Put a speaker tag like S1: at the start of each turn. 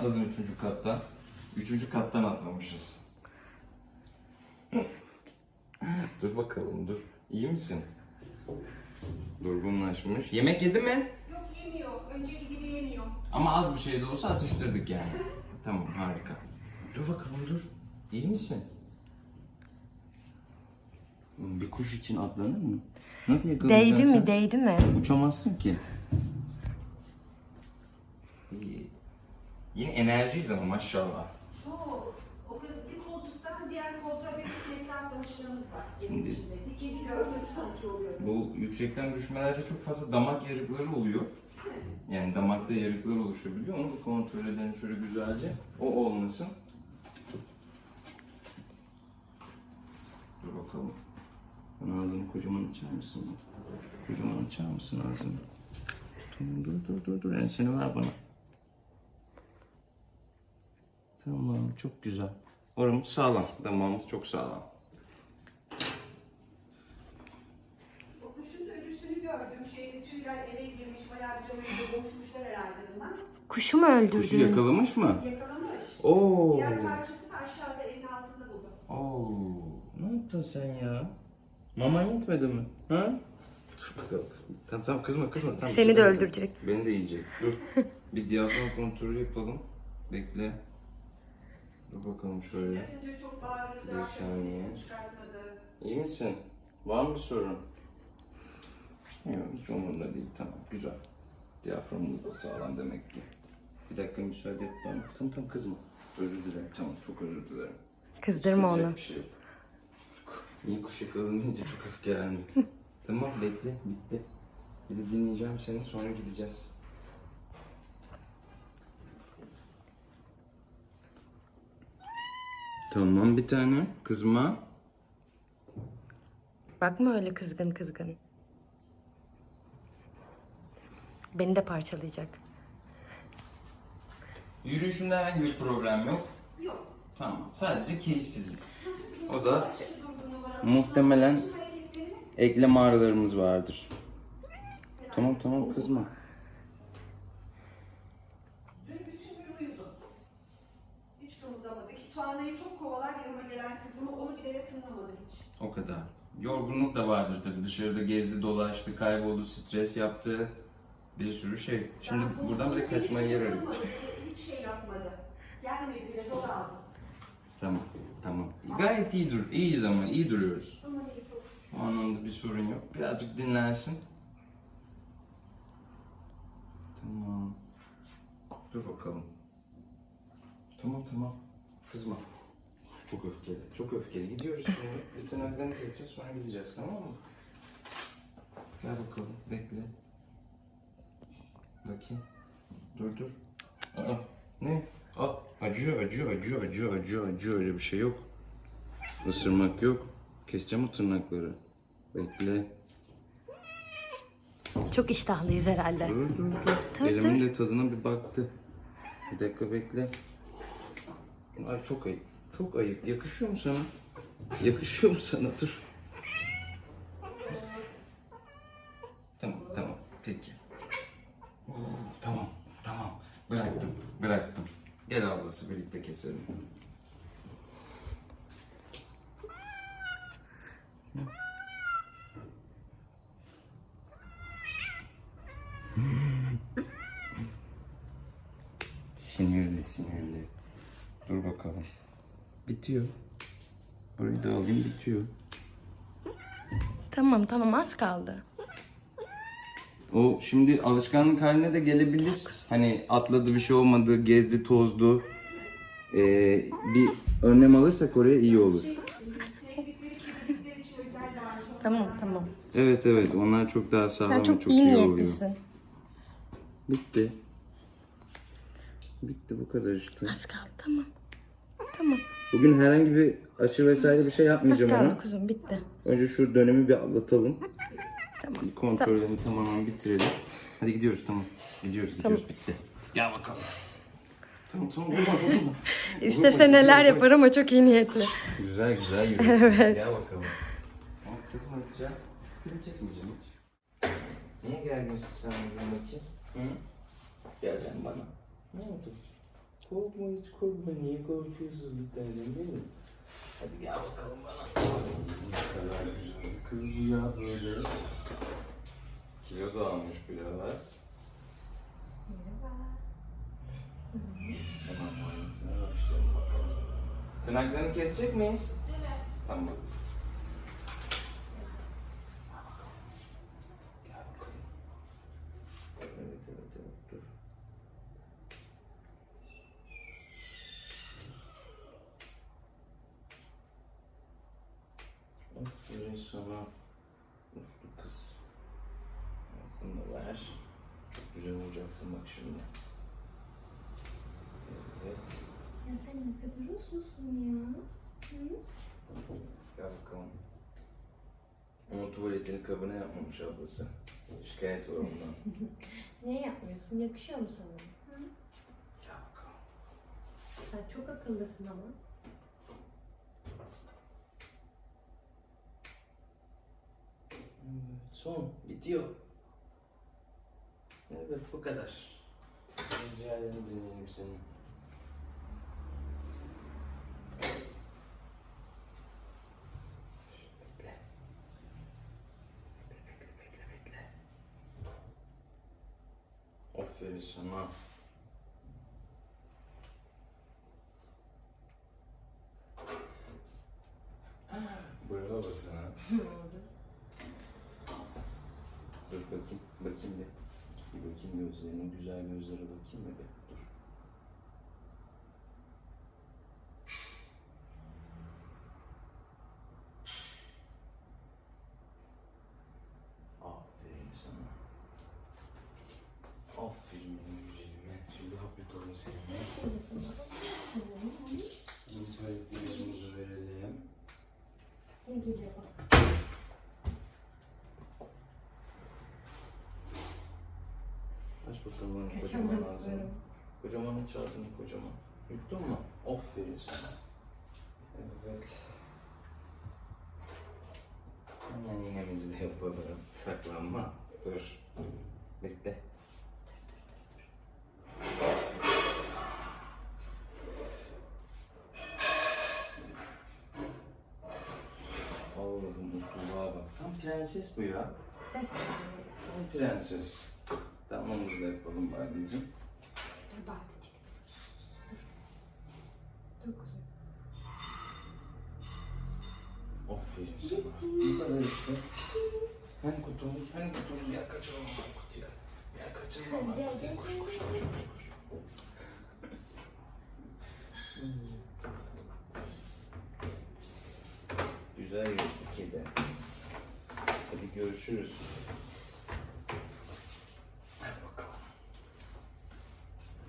S1: atladın üçüncü kattan? Üçüncü kattan atlamışız. dur bakalım dur. İyi misin? Durgunlaşmış. Yemek yedi mi?
S2: Yok yemiyor. Önceki gibi yemiyor.
S1: Ama az bir şey de olsa atıştırdık yani. tamam harika. Dur bakalım dur. İyi misin? Bir kuş için atlanır mı? Nasıl yakalayacaksın
S3: Değdi mi değdi mi?
S1: Uçamazsın ki. Yine enerjiyiz ama maşallah.
S2: Çok. O kadar bir koltuktan diğer koltuğa bir metre atlamışlığımız var.
S1: Şimdi-.
S2: Bir kedi gördüğü sanki oluyor.
S1: Bu yüksekten düşmelerde çok fazla damak yarıkları oluyor. Yani damakta yarıklar oluşabiliyor. Onu bir kontrol edelim şöyle güzelce. O olmasın. Dur bakalım. Bana ağzını kocaman açar mısın? Kocaman açar mısın ağzını? Tamam dur dur dur dur. Enseni ver bana. Tamam çok güzel. Oramız sağlam. Damağımız çok sağlam.
S2: O kuşun ölüsünü gördüm. Şeyde tüyler eve girmiş. Bayağı bir camı boşmuşlar herhalde bunlar.
S3: Kuşu mu
S1: Kuşu
S3: öldürdün?
S1: yakalamış mı?
S2: Yakalamış.
S1: Oo.
S2: Diğer parçası da aşağıda evin altında buldum.
S1: Oo. Ne yaptın sen ya? Maman yetmedi mi? Ha? Dur bakalım. Tamam tamam kızma kızma. Tamam,
S3: Seni
S1: bir
S3: de
S1: şey
S3: öldürecek.
S1: Beni de yiyecek. Dur. bir diyafram kontrolü yapalım. Bekle. Dur bakalım şöyle. Bir saniye. İyi misin? Var mı sorun? Yok hiç umurumda değil. Tamam güzel. Diyaframımız da sağlam demek ki. Bir dakika müsaade et bana. Tamam tamam kızma. Özür dilerim. Tamam çok özür dilerim.
S3: Kızdırma
S1: Kızacak
S3: onu.
S1: Bir şey yok. Niye kuş yakaladın deyince çok öfkelendim. tamam bekle bitti. Bir de dinleyeceğim seni sonra gideceğiz. Tamam bir tane kızma.
S3: Bakma öyle kızgın kızgın. Beni de parçalayacak.
S1: Yürüyüşünde herhangi bir problem yok.
S2: Yok.
S1: Tamam sadece keyifsiziz. O da muhtemelen eklem ağrılarımız vardır. Tamam tamam kızma. O kadar. Yorgunluk da vardır tabii. Dışarıda gezdi, dolaştı, kayboldu, stres yaptı. Bir sürü şey. Şimdi
S2: Ben
S1: buradan bile kaçmaya yer
S2: Hiç şey yapmadı. Gelmedi bile zor aldı.
S1: Tamam, tamam. Gayet iyi dur. İyiyiz ama iyi duruyoruz. O anlamda bir sorun yok. Birazcık dinlensin. Tamam. Dur bakalım. Tamam tamam. Kızma. Çok öfkeli. Çok öfkeli. Gidiyoruz şimdi. Bir tırnaklarını keseceğiz sonra gideceğiz tamam mı? Gel bakalım. Bekle. Bakayım. Dur dur. Aa, ne? Aa, acıyor acıyor acıyor acıyor acıyor acıyor öyle bir şey yok. Isırmak yok. Keseceğim o tırnakları. Bekle.
S3: Çok iştahlıyız herhalde.
S1: Dur dur dur.
S3: Dur,
S1: Elimin de tadına bir baktı. Bir dakika bekle. Ay çok ayıp. Çok ayıp. Yakışıyor mu sana? Yakışıyor mu sana? Dur. Tamam tamam. Peki. Oo, tamam tamam. Bıraktım. Bıraktım. Gel ablası birlikte keselim. Sinirli sinirli. Dur bakalım. Bitiyor. Burayı da alayım bitiyor.
S3: Tamam tamam az kaldı.
S1: O şimdi alışkanlık haline de gelebilir. Hani atladı bir şey olmadı, gezdi tozdu. Ee, bir önlem alırsak oraya iyi olur.
S3: Tamam tamam.
S1: Evet evet onlar çok daha sağlam
S3: Sen
S1: ve
S3: çok,
S1: çok
S3: iyi
S1: iyi oluyor.
S3: niyetlisin.
S1: Bitti. Bitti bu kadar işte.
S3: Az kaldı tamam. Tamam.
S1: Bugün herhangi bir aşı vesaire bir şey
S3: Az
S1: yapmayacağım
S3: kaldı
S1: ona.
S3: kuzum bitti.
S1: Önce şu dönemi bir atlatalım.
S3: Tamam.
S1: Bir kontrollerini tamamen bitirelim. Hadi gidiyoruz tamam. Gidiyoruz gidiyoruz bitti. Gel bakalım. Tamam tamam vurma vurma.
S3: İstese neler yapar ama çok iyi niyetli.
S1: Güzel güzel yürü. Evet. Gel bakalım. Tamam kızım atacağım. Film çekmeyeceğim hiç. Niye gerginsin sen bugün bakayım? Hı? Geleceksin bana. Ne oldu? Korkma hiç korkma. Niye korkuyorsun bir tanem benim? Hadi gel bakalım bana. Ne kadar güzel kız bu ya böyle. Kilo da almış biraz. Hemen muayenesine başlayalım bakalım. Tırnaklarını kesecek miyiz?
S4: Evet.
S1: Tamam. Gel bakalım. Evet evet evet dur. Aferin sana. Uslu kız. Bunu da ver. Çok güzel olacaksın bak şimdi. Evet.
S4: Ya sen ne kadar uslusun ya. Hı?
S1: Gel bakalım. Onun tuvaletini kabına yapmamış ablası. Şikayet var ondan.
S4: Niye yapmıyorsun? Yakışıyor mu sana? Hı?
S1: Gel bakalım.
S4: Sen çok akıllısın ama.
S1: Evet, son. Bitiyor. Evet bu kadar. Rica ederim dinleyelim seni. Aferin sana. Bravo sana.
S4: Ne oldu?
S1: Dur bakayım, bakayım bir. Bir bakayım gözlerine, güzel gözlere bakayım bir. Dur. Aferin sana. Aferin benim güzelime. Şimdi hap yutalım seninle. Parazitimizi verelim.
S4: Ne geliyor bak.
S1: Aç bakalım kocaman ağzını. Kocaman aç ağzını kocaman. Yuttun mu? Aferin sana. Evet. Hemen yengemizi de yapalım. Saklanma. Dur. Bekle. Allah'ım usulluğa bak. Tam prenses bu ya.
S4: Ses.
S1: Tam prenses. Da yapalım Badiciğim.
S4: Dur Badecik. Dur. Dur kuzum.
S1: Aferin sana. Bu kadar işte. Hani kutumuz, hani kutumuz ya kaçırma lan kutuya. Ya kaçırma lan kutuya. Koş koş koş koş. koş. Güzel bir kedi. Hadi görüşürüz.